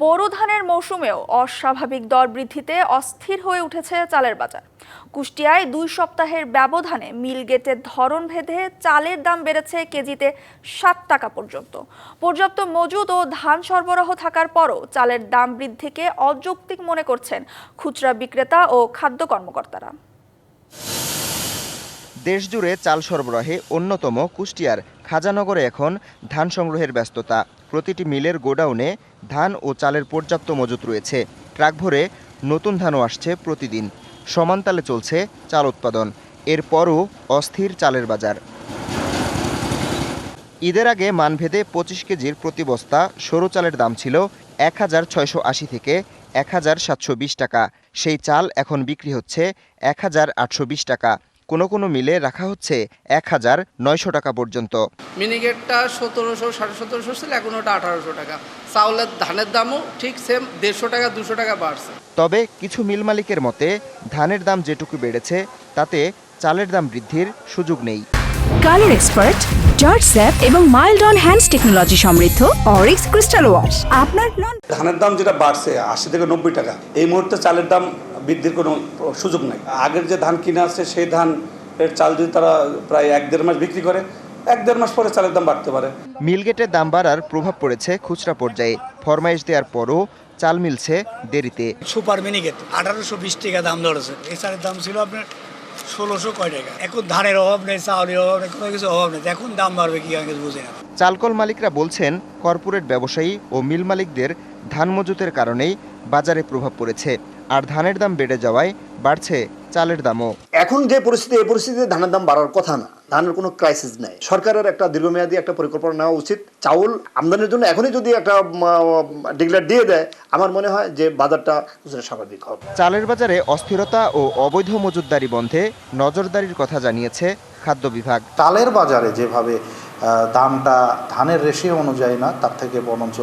বোরো ধানের মৌসুমেও অস্বাভাবিক দর বৃদ্ধিতে অস্থির হয়ে উঠেছে চালের বাজার। কুষ্টিয়ায় দুই সপ্তাহের ব্যবধানে মিল গেটের ধরন ভেদে চালের দাম বেড়েছে কেজিতে সাত টাকা পর্যন্ত। পর্যাপ্ত মজুদ ও ধান সরবরাহ থাকার পরও চালের দাম বৃদ্ধিকে অযৌক্তিক মনে করছেন খুচরা বিক্রেতা ও খাদ্য কর্মকর্তারা। দেশজুড়ে চাল সরবরাহে অন্যতম কুষ্টিয়ার খাজানগরে এখন ধান সংগ্রহের ব্যস্ততা। প্রতিটি মিলের গোডাউনে ধান ও চালের পর্যাপ্ত মজুত রয়েছে। ট্রাক ভরে নতুন ধানও আসছে প্রতিদিন। সমানতালে চলছে চাল উৎপাদন। এরপরও অস্থির চালের বাজার। ঈদের আগে মানভেদে পঁচিশ কেজির প্রতি বস্তা সরু চালের দাম ছিল এক হাজার ছয়শো আশি থেকে এক হাজার সাতশো বিশ টাকা। সেই চাল এখন বিক্রি হচ্ছে এক হাজার আটশো বিশ টাকা। কোনো কোনো মিলে রাখা হচ্ছে এক হাজার নয়শো টাকা পর্যন্ত। মিনিকেটটা সতেরোশো সাড়ে সতেরোশো ছিল এখন ওটা আঠারোশো টাকা। চাউলের ধানের দামও ঠিক সেম দেড়শো টাকা দুশো টাকা বাড়ছে। তবে কিছু মিল মালিকের মতে ধানের দাম যেটুকু বেড়েছে তাতে চালের দাম বৃদ্ধির সুযোগ নেই। কালার এক্সপার্ট জর্জ স্যাপ এবং মাইল্ড অন হ্যান্ডস টেকনোলজি সমৃদ্ধ অরিক্স ক্রিস্টাল ওয়াশ। আপনার ধানের দাম যেটা বাড়ছে আশি থেকে নব্বই টাকা। এই মুহূর্তে চালের দাম বৃদ্ধির কোনো সুযোগ নাই। আগের যে ধান কিনে আসছে সেই ধান এর চাল যদি তারা প্রায় এক দেড় মাস বিক্রি করে এক দেড় মাস পরে চালের দাম বাড়তে পারে। মিলগেটের দাম বাড়ার প্রভাব পড়েছে খুচরা পর্যায়ে। ফরমাইশ দেওয়ার পরও চাল মিলছে দেরিতে। সুপার মিনিগেট আঠারোশো বিশ টাকা দাম ধরেছে। এই চালের দাম ছিল আপনার ষোলোশো কয় টাকা। এখন ধানের অভাব নেই, চাউলের অভাব নেই, কোনো কিছু অভাব নেই। এখন দাম বাড়বে কি, আমি বুঝি না। চালকল মালিকরা বলছেন, কর্পোরেট ব্যবসায়ী ও মিল মালিকদের ধান মজুতের কারণেই বাজারে প্রভাব পড়েছে। আর ধানের দাম বেড়ে যাওয়ায় বাড়ছে চালের দামও। এখন যে পরিস্থিতি এই পরিস্থিতিতে ধানের দাম বাড়ার কথা না। ধানের কোনো ক্রাইসিস নাই। সরকারের একটা দীর্ঘমেয়াদী একটা পরিকল্পনা নেওয়া উচিত। চাউল আমদানির জন্য এখনই যদি একটা ডিক্লেয়ার দিয়ে দেয় আমার মনে হয় যে বাজারটা স্বাভাবিক হবে। চালের বাজারে অস্থিরতা ও অবৈধ মজুতদারি বন্ধে নজরদারির কথা জানিয়েছে খাদ্য বিভাগ। চালের বাজারে যেভাবে দামটা ধানের রেশিও অনুযায়ী না, তার থেকে বরঞ্চ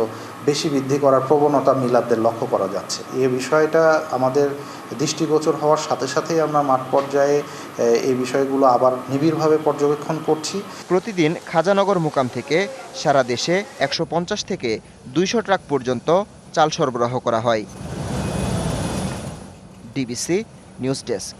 বেশি বৃদ্ধি করার প্রবণতা মিলারদের লক্ষ্য করা যাচ্ছে। এই বিষয়টা আমাদের দৃষ্টিগোচর হওয়ার সাথে সাথেই আমরা মাঠ পর্যায়ে এই বিষয়গুলো আবার নিবিড়ভাবে পর্যবেক্ষণ করছি। প্রতিদিন খাজানগর মোকাম থেকে সারা দেশে একশো পঞ্চাশ থেকে দুইশো ট্রাক পর্যন্ত চাল সরবরাহ করা হয়। DBC news desk.